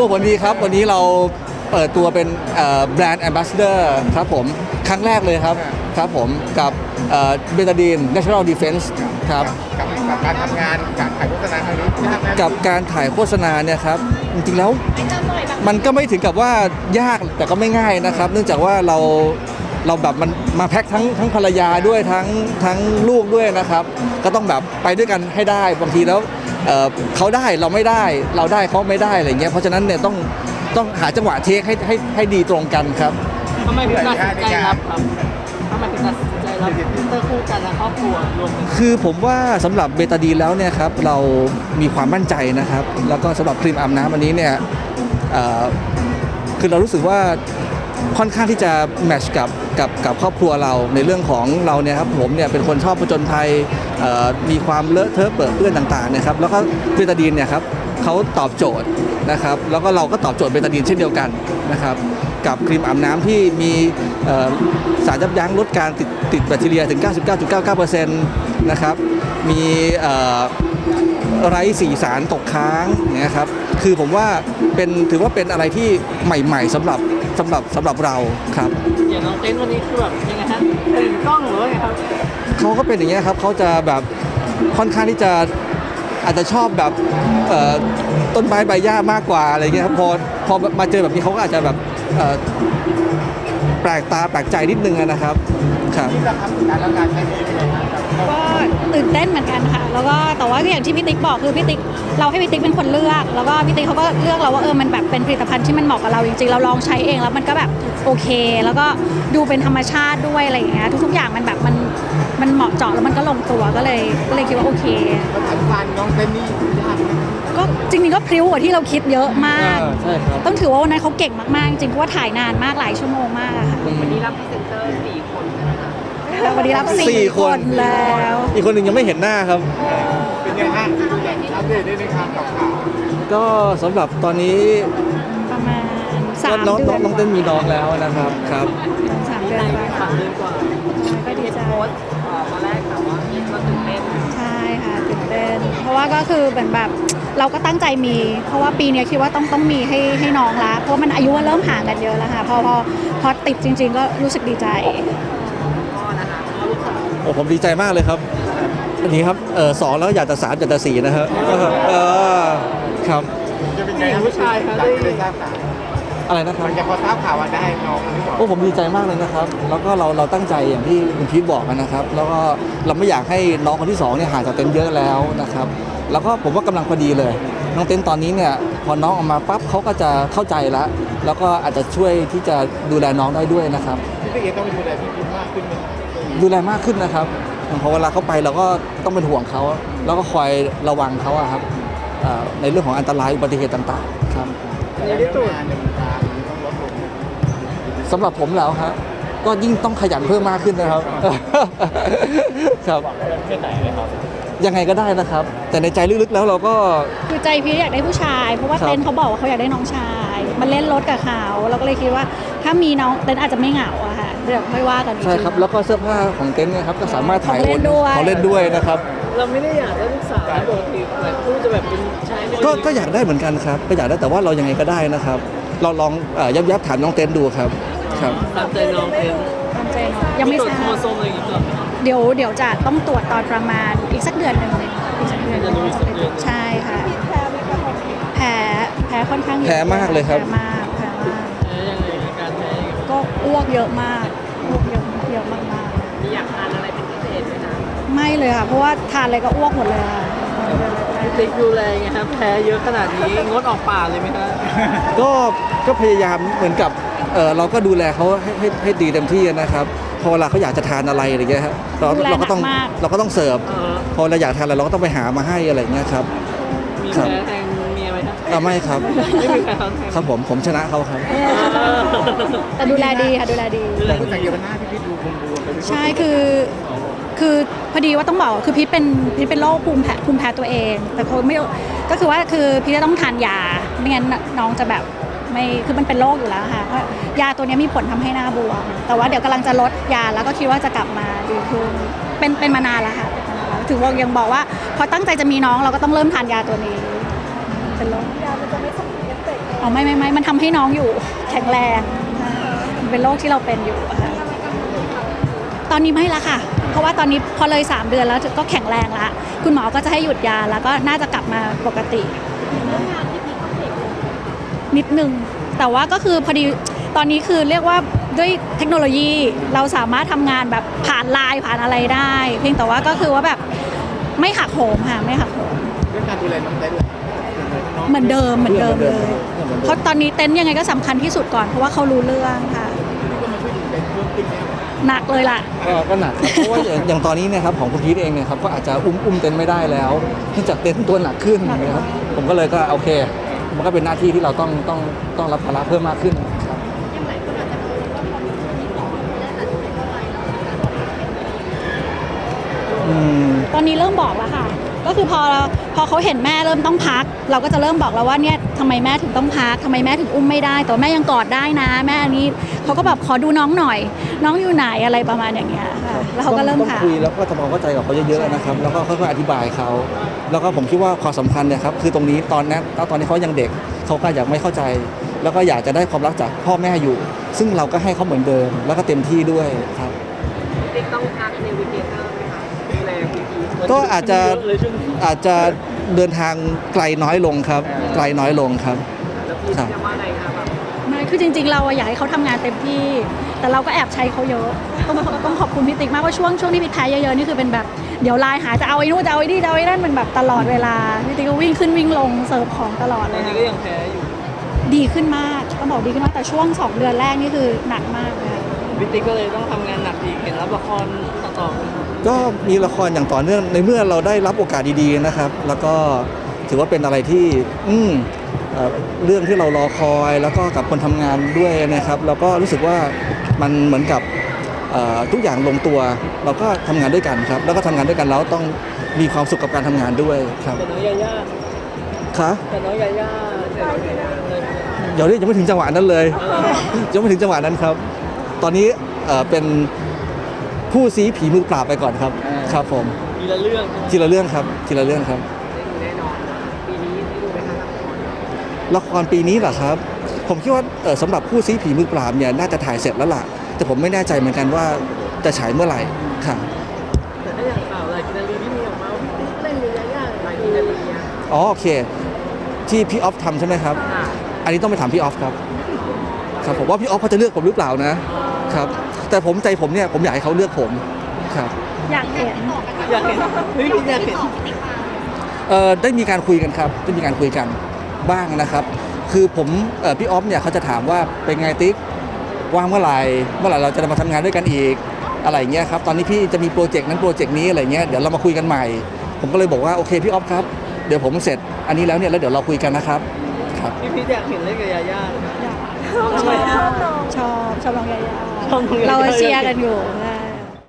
ตัวผลดีครับ วันนี้เราเปิดตัวเป็นแบรนด์แอมบาสเดอร์ครับผม ครั้งแรกเลยครับ ครับผมกับเบตาดีน National Defense ครับ กับกับการทำงานการถ่ายโฆษณาครั้งนี้ยากไหมกับการถ่ายโฆษณาเนี่ยครับ จริงๆแล้ว มันก็ไม่ถึงกับว่ายากแต่ก็ไม่ง่ายนะครับ เนื่องจากว่าเราเราแบบมันมาแพ็คทั้งทั้งภรรยาด้วยทั้งทั้งลูกด้วยนะครับ ก็ต้องแบบไปด้วยกันให้ได้บางทีแล้ว เอ่อเขาได้เราไม่ได้เราได้เขาไม่ได้อะไรเงี้ยเพราะฉะนั้นเนี่ยต้องต้องหาจังหวะเทคให้ให้ให้ดีตรงกันครับทำไมถึงตัดสินใจรับครับทำไมถึงตัดสินใจรับพรีเซนเตอร์คู่กันและครอบครัวรวมกันคือผมว่าสำหรับเบตาดีนแล้วเนี่ยครับเรามีความมั่นใจนะครับ แล้วก็สำหรับครีมอาบน้ำอันนี้เนี่ยเอ่อคือเรารู้สึกว่าค่อนข้างที่จะแมทชกับกับกับครอบครัวเราในเรื่องของเราเนี่ยครับผมเนี่ยเป็นคนชอบผจญภัยเอ่อ มีความเลอะเทอะเปื้อนเปื้อนต่างๆนะครับแล้วก็เบตาดีนเนี่ยครับเขาตอบโจทย์นะครับ แล้วก็เราก็ตอบโจทย์เบตาดีนเช่นเดียวกันนะครับ กับครีมอาบน้ำที่มีสารยับยั้งลดการติดติดแบคทีเรียถึง 99.99%นะครับมีไร้สีสารตกค้างเนี่ยครับ คือผมว่าเป็นถือว่าเป็นอะไรที่ใหม่ๆสำหรับสำหรับสำหรับเราครับอย่างน้องเต้นวันนี้คือแบบยังไงฮะตื่นกล้องหรือไงครับ เขาก็เป็นอย่างเงี้ยครับเขาจะแบบค่อนข้างที่จะอาจจะชอบแบบต้นไม้ใบหญ้ามากกว่าอะไรเงี้ยครับพอพอมาเจอแบบนี้เขาก็อาจจะแบบแปลกตาแปลกใจนิดนึงนะครับครับนี่ละทำการแล้วการใช้ชีวิต เป็นยังไงครับก็ตื่นเต้นเหมือนกันค่ะ แล้วก็แต่ว่าก็อย่างที่พี่ติ๊กบอกคือพี่ติ๊กเราให้พี่ติ๊กเป็นคนเลือก แล้วก็พี่ติ๊กเขาก็เลือกเราว่าเออมันแบบเป็นผลิตภัณฑ์ที่มันเหมาะกับเราจริงๆเราลองใช้เองแล้วมันก็แบบโอเค แล้วก็ดูเป็นธรรมชาติด้วยอะไรอย่างเงี้ยทุกๆอย่างมันแบบมันมันเหมาะเจาะแล้วมันก็ลงตัวก็เลยก็เลยคิดว่าโอเค แล้วทำการน้องเต้นนี่ยากไหม ก็จริงๆก็พริ้วกว่าที่เราคิดเยอะมากใช่ครับ ต้องถือว่าวันนั้นเขาเก่งมากๆ จริงเพราะว่าถ่ายนานมากหลายชั่วโมงมากอะค่ะ วันนี้รับพรีเซนเตอร์สี่คนใช่ไหมคะ วันนี้รับสี่สี่คนคนแล้ว อีกคนหนึ่งยังไม่เห็นหน้าครับ เป็นยังไงฮะอัปเดตได้ไหมครับกับข่าวก็สำหรับตอนนี้ประมาณสามน้องเดืน้อองนน้องเต้นมีน้องแล้วนะครับครับ สามเดือนในแล้วสามเดือนกว่าก็ดีใจโพสต์เอ่อตอนแรกแต่ว่าก็ตื่นเต้นใช่ค่ะตื่นเต้นเพราะว่าก็คือเหมือนแบบเราก็ตั้งใจมี เพราะว่าปีเนี้ยคิดว่าต้องต้องมีให้ให้น้องละเพราะว่ามันอายุมันเริ่มห่างกันเยอะแล้วค่ะพอพอพอติดจริง ๆ ก็รู้สึกดีใจ ผมดีใจมากเลยครับอันนี้ครับเออสองแล้วอยากจะสามอยากจะสี่นะครับเออครับจะเป็นไงครับผู้ชายครับได้ทราบข่าวอะไรนะครับมันจะพอทราบข่าวว่าได้น้องที่บอกโอ้ผมดีใจมากเลยนะครับ แล้วก็เราเราตั้งใจอย่างที่คุณพีทบอกนะครับ แล้วก็เราไม่อยากให้น้องคนที่สองเนี่ยห่างจากเต็นท์เยอะแล้วนะครับ แล้วก็ผมว่ากำลังพอดีเลย น้องเต็นท์ตอนนี้เนี่ยพอน้องออกมาปั๊บเขาก็จะเข้าใจแล้ว แล้วก็อาจจะช่วยที่จะดูแลน้องได้ด้วยนะครับพี่ติ๊กเองต้องดูแลพี่พิมมากขึ้นไหม ดูแลมากขึ้นนะครับเพราะเวลาเขาไปเราก็ต้องเป็นห่วงเขาแล้วก็คอยระวังเขาอะครับเอ่อในเรื่องของอันตรายอุบัติเหตุต่างๆครับอันนี้ได้ตรวจงานในวงการต้องลดลงสำหรับผมแล้วครับก็ยิ่งต้องขยันเพิ่มมากขึ้นนะครับครับยังไงก็ได้นะครับ แต่ในใจลึกๆแล้วเราก็คือใจพี่อยากได้ผู้ชาย เพราะว่าครับเต้นเขาบอกว่าเขาอยากได้น้องชาย มันเล่นรถกับเขาเราก็เลยคิดว่า ถ้ามีน้องเต้นอาจจะไม่เหงาอะค่ะ เดี๋ยวค่อยว่ากันอีกใช่ทีครับ แล้วก็เสื้อผ้าของเต็นท์เนี่ยครับก็สามารถถ่ายของเล่นด้วยของเล่นด้วยนะครับ เราไม่ได้อยากได้ลูกสาวนะปกติหลายคู่จะแบบเป็นชายไม่ก็ก็อยากได้เหมือนกันครับ ก็อยากได้แต่ว่าเรายังไงก็ได้นะครับ เราลองเอ่อยับยับถามน้องเต็นท์ดูครับ ครับตามใจน้องเป็นตามใจน้องยังไม่ตรวทจราโครโมบโซมอะไรอย่างงี้ก่อนไหมครับเดี๋ยวเดี๋ยวจะต้องตรวจตอนประมาณอีกสักเดือนหนึ่งอีกสักเดือนหนึ่งจะรู้อีกสักเดือนใช่ค่ะแพ้แพ้ค่อนข้างเยอะแพ้มากเลยครับแพ้มากแพ้มากแพ้ยังไงอาการแพ้ยังไงก็อ้วกเยอะมาก ไม่เลยค่ะ เพราะว่าทานอะไรก็อ้วกหมดเลยค่ะ พี่ติ๊กดูแลไงครับแพ้เยอะขนาดนี้งดออกป่าเลยไหมครับก็ก็พยายามเหมือนกับเอ่อเราก็ดูแลเขาให้ให้ให้ดีเต็มที่นะครับ พอเวลาเขาอยากจะทานอะไรอะไรเงี้ยครับเราเราก็ต้องเราก็ต้องเสิร์ฟเออพพอเราอยากทานอะไรเราก็ต้องไปหามาให้อะไรเงี้ยครับ มีครับ แพ้แทงเมียไหมครับอ่าไม่ครับ ไม่มีแพ้แทงครับผมผมชนะเขาครับ แต่ดูแลดีค่ะดูแลดีแต่คุณสังเกตว่าหน้าพี่พิมดูบวมๆไปด้วยใช่คือ คือพอดีว่าต้องบอกคือพีทเป็นพีทเป็นโรคภูมิแพ้ภูมิแพ้ตัวเอง แต่เขาไม่ก็คือว่าคือพีทจะต้องทานยาไม่งั้นน้องจะแบบไม่คือมันเป็นโรคอยู่แล้วค่ะเพราะยาตัวนี้มีผลทำให้หน้าบวมแต่ว่าเดี๋ยวกำลังจะลดยาแล้วก็คิดว่าจะกลับมาดีขึ้นเป็นเป็นมานานแล้วค่ะถึงว่ายังบอกว่าพอตั้งใจจะมีน้องเราก็ต้องเริ่มทานยาตัวนี้ เป็นโรคยามันจะไม่ส่งเอฟเฟกต์อ๋อไม่ไม่ไม่มันทำให้น้องอยู่แข็งแรงมันเป็นโรคที่เราเป็นอยู่ค่ะตอนนี้ไม่ละค่ะ เพราะว่าตอนนี้พอเลย 3 เดือนแล้วก็แข็งแรงละคุณหมอก็จะให้หยุดยาแล้วก็น่าจะกลับมาปกติ นิดนึง แต่ว่าก็คือพอดีตอนนี้คือเรียกว่าด้วยเทคโนโลยีเราสามารถทำงานแบบผ่านไลน์ผ่านอะไรได้ เพียงแต่ว่าก็คือว่าแบบไม่หักโหมค่ะไม่หักโหม เรื่องการดูแลน้องเต้นเลยน้องเหมือนเดิมเหมือนเดิมเลยเหมือนเดิมเพราะตอนนี้เต็นท์ยังไงก็สำคัญที่สุดก่อนเพราะว่าเขารู้เรื่องค่ะ หนักเลยล่ะ ก็ก็หนักครับเพราะว่าอย่างอย่างตอนนี้เนยครับของคุณพีทเองเนี่ยครับก็อาจจะอุ้มอุ้มเต็นท์ไม่ได้แล้วเนื่องจากเต็นท์ตัวหนักขึ้นนะครับผมก็เลยก็โอเค มันก็เป็นหน้าที่ที่เราต้องต้องต้องรับภาระเพิ่มมากขึ้นครับ อืม ตอนนี้เริ่มบอกแล้วค่ะ ก็คือพอพ อเขาเห็นแม่เริ่มต้องพัก เราก็จะเริ่มบอกแล้วว่าเนี่ยทำไมแม่ถึงต้องพักทำไมแม่ถึงอุ้มไม่ได้ แต่ว่าแม่ยังกอดได้นะ แม่อันนี้เขาก็แบบขอดูน้องหน่อย น้องอยู่ไหนอะไรประมาณอย่างเงี้ยค่ะแล้วเขาก็เริ่มต้องพาคุยแล้วก็ทำความเข้าใจกับเขาเยอะๆนะครับแล้วก็ค่อยๆอธิบายเขาแล้วก็ผมคิดว่าความสำคัญเนี่ยครับคือตรงนี้ตอนนั้นตอนนี้เขายังเด็กเขาก็อยากไม่เข้าใจ แล้วก็อยากจะได้ความรักจากพ่อแม่อยู่ ซึ่งเราก็ให้เขาเหมือนเดิม แล้วก็เต็มที่ด้วยครับ ติ๊กต้องพักเนวิเกเตอร์ไหมคะดูแลพีพีก็อาจจะเยเลยช่วงนี้อาจจะ เดินทางไกลน้อยลงครับไกลน้อยลงครับแล้วพี่ครับจะว่าไงคะแบบไม่คือจริง ๆ เราอะอยากให้เขาทำงานเต็มที่ แต่เราก็แอบใช้เขาเยอะต้องต้องขอบคุณพี่ติ๊กมากว่าช่วงช่วงที่พี่แพ้เยอะๆนี่คือเป็นแบบเดี๋ยวไลน์หาจะเอาไอ้นู่นจะเอาไอ้นี่จะเอาไอ้นั่นเป็นแบบตลอดเวลาพี่ติ๊กก็วิ่งขึ้นวิ่งลงเสิร์ฟของตลอดตเลอนยนี้ค่ะก็ยังแพ้อยู่ ดีขึ้นมากต้องบอกดีขึ้นมากแต่ช่วง2เดือนแรกนี่คือหนักมากเลย ค่ะพี่ติ๊กก็เลยต้องทำงานหนักอีกเห็นรับละครต่อๆกันก็มีละครอย่างต่อเนื่องในเมื่อเราได้รับโอกาสดีๆนะครับ แล้วก็ถือว่าเป็นอะไรที่อืมเอ่อเรื่องที่เรารอคอยแล้วก็กับคนทำงานด้วยนะครับแล้วก็รู้สึกว่ามันเหมือนกับเอ่อทุกอย่างลงตัว เราก็ทำงานด้วยกันครับ แล้วก็ทำงานด้วยกันแล้วต้องมีความสุขกับการทำงานด้วยครับแต่น้องยาย่าคะแต่น้องยาย่าแต่น้องยาย่าเลย เดี๋ยวนี้ยังไม่ถึงจังหวะนั้นเลยยังไม่ถึงจังหวะนั้นครับ ตอนนี้เอ่อเป็นผู้ซีผีมือปราบไปก่อนครับครับผม มีละเรื่องทีละเรื่องครับ ทีละเรื่องครับ ได้ดูแน่นอนปีนี้ได้ดูไหมคะละครละครปีนี้เหรอครับ ผมคิดว่าเอ่อสำหรับผู้ซีผีมือปราบเนี่ยน่าจะถ่ายเสร็จแล้วล่ะ แต่ผมไม่แน่ใจเหมือนกันว่าจะฉายเมื่อไหร่ค่ะแต่ถ้าอย่างข่าวลายกินารีที่มีออกมาว่าพี่ติ๊กเล่นเป็นยาย่าลายกินารีอะอ๋อโอเค ที่พี่ออฟทำใช่ไหมครับ ค่ะอันนี้ต้องไปถามพี่ออฟครับ ครับผมว่าพี่ออฟเขาจะเลือกผมหรือเปล่านะ ครับ แต่ผมใจผมเนี่ยผมอยากให้เขาเลือกผมครับอยากเห็นอยากเห็นเฮ้ยอยากเห็นเอ่อได้มีการคุยกันครับได้มีการคุยกันบ้างนะครับ คือผมเอ่อพี่ออฟเนี่ยเขาจะถามว่าเป็นไงติ๊กว่างเมื่อไหร่เมื่อไหร่เราจะมาทำงานด้วยกันอีกอะไรอย่างเงี้ยครับตอนนี้พี่จะมีโปรเจกต์นั้นโปรเจกต์นี้อะไรเงี้ยเดี๋ยวเรามาคุยกันใหม่ ผมก็เลยบอกว่าโอเคพี่ออฟครับเดี๋ยวผมเสร็จอันนี้แล้วเนี่ยแล้วเดี๋ยวเราคุยกันนะครับครับพี่พีชอยากเห็นเล่นกับยาย่า อยากทำไมอะชอบชอบน้องยายาชอบน้องยาย่าเราเชียร์กันอยู่ใช่